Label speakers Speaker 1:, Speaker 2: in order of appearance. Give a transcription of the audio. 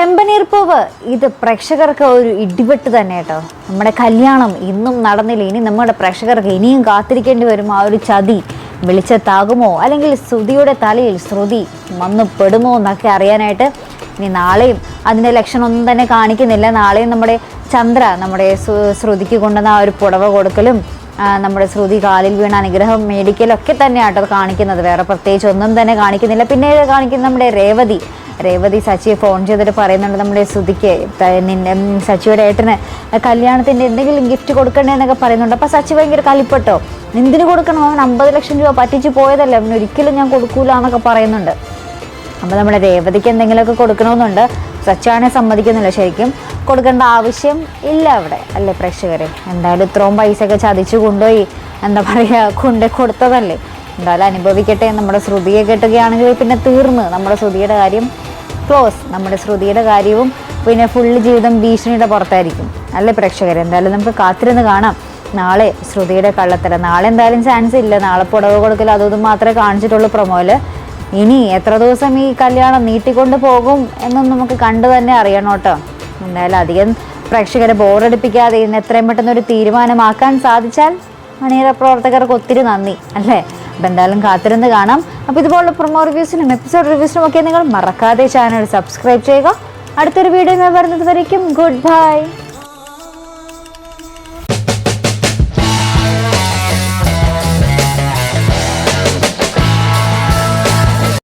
Speaker 1: ചെമ്പനീർ പൂവ്. ഇത് പ്രേക്ഷകർക്ക് ഒരു ഇടിവെട്ട് തന്നെ കേട്ടോ. നമ്മുടെ കല്യാണം ഇന്നും നടന്നില്ല. ഇനി നമ്മുടെ പ്രേക്ഷകർക്ക് ഇനിയും കാത്തിരിക്കേണ്ടി വരും. ആ ഒരു ചതി വെളിച്ചത്താകുമോ? അല്ലെങ്കിൽ ശ്രുതിയുടെ തലയിൽ ശ്രുതി വന്നു പെടുമോ എന്നൊക്കെ അറിയാനായിട്ട് ഇനി നാളെയും അതിന്റെ ലക്ഷണമൊന്നും തന്നെ കാണിക്കുന്നില്ല. നാളെയും നമ്മുടെ ചന്ദ്ര നമ്മുടെ ശ്രുതിക്ക് കൊണ്ടുവന്ന ആ ഒരു പുടവ കൊടുക്കലും നമ്മുടെ ശ്രുതി കാലിൽ വീണ അനുഗ്രഹം മേടിക്കലൊക്കെ തന്നെയാട്ടോ കാണിക്കുന്നത്. വേറെ പ്രത്യേകിച്ച് ഒന്നും തന്നെ കാണിക്കുന്നില്ല. പിന്നെ കാണിക്കുന്നത് നമ്മുടെ രേവതി. രേവതി സച്ചിയെ ഫോൺ ചെയ്തിട്ട് പറയുന്നുണ്ട് നമ്മുടെ ത- നിന്റെ സച്ചിയുടെ ഏട്ടന് കല്യാണത്തിന്റെ എന്തെങ്കിലും ഗിഫ്റ്റ് കൊടുക്കണ്ടേ എന്നൊക്കെ പറയുന്നുണ്ട്. അപ്പോൾ സച്ചി ഭയങ്കര കലിപ്പെട്ടോ? എന്തിനു കൊടുക്കണം? അവൻ അമ്പത് ലക്ഷം രൂപ പറ്റിച്ച് പോയതല്ലേ. അവൻ ഒരിക്കലും ഞാൻ കൊടുക്കൂല എന്നൊക്കെ പറയുന്നുണ്ട്. അപ്പോൾ നമ്മുടെ രേവതിക്ക് എന്തെങ്കിലുമൊക്കെ കൊടുക്കണമെന്നുണ്ട്. സച്ചാനെ സമ്മതിക്കുന്നില്ല ശരിക്കും. കൊടുക്കേണ്ട ആവശ്യം ഇല്ല അവിടെ അല്ലേ പ്രേക്ഷകരെ? എന്തായാലും ഇത്രയും പൈസയൊക്കെ ചതിച്ചു കൊണ്ടുപോയി എന്താ പറയുക കൊണ്ട് കൊടുത്തതല്ലേ. എന്തായാലും അനുഭവിക്കട്ടെ. നമ്മുടെ ശ്രുതിയെ കെട്ടുകയാണെങ്കിൽ പിന്നെ തീർന്ന്. നമ്മുടെ ശ്രുതിയുടെ കാര്യം ക്ലോസ്. നമ്മുടെ ശ്രുതിയുടെ കാര്യവും പിന്നെ ഫുള്ള് ജീവിതം ഭീഷണിയുടെ പുറത്തായിരിക്കും. അല്ലേ പ്രേക്ഷകരെ? എന്തായാലും നമുക്ക് കാത്തിരുന്ന് കാണാം. നാളെ ശ്രുതിയുടെ കള്ളത്തരം. നാളെ എന്തായാലും ചാൻസ് ഇല്ല. നാളെ പുടവ് കൊടുക്കൽ അതൊന്നും മാത്രമേ കാണിച്ചിട്ടുള്ളൂ പ്രൊമോയിൽ ഇനി എത്ര ദിവസം ഈ കല്യാണം നീട്ടിക്കൊണ്ട് പോകും എന്നും നമുക്ക് കണ്ടു തന്നെ അറിയണം കേട്ടോ. എന്തായാലും അധികം പ്രേക്ഷകരെ ബോറടിപ്പിക്കാതെ ഇന്ന് എത്രയും പെട്ടെന്ന് ഒരു തീരുമാനമാക്കാൻ സാധിച്ചാൽ മണിയറ പ്രവർത്തകർക്ക് ഒത്തിരി നന്ദി. അല്ലേ? അപ്പം എന്തായാലും കാത്തിരുന്ന് കാണാം. അപ്പോൾ ഇതുപോലുള്ള പ്രൊമോ റിവ്യൂസിനും എപ്പിസോഡ് റിവ്യൂസിനും ഒക്കെ നിങ്ങൾ മറക്കാതെ ചാനൽ സബ്സ്ക്രൈബ് ചെയ്യുക. അടുത്തൊരു വീഡിയോ വരുന്നത് വരയ്ക്കും. Good bye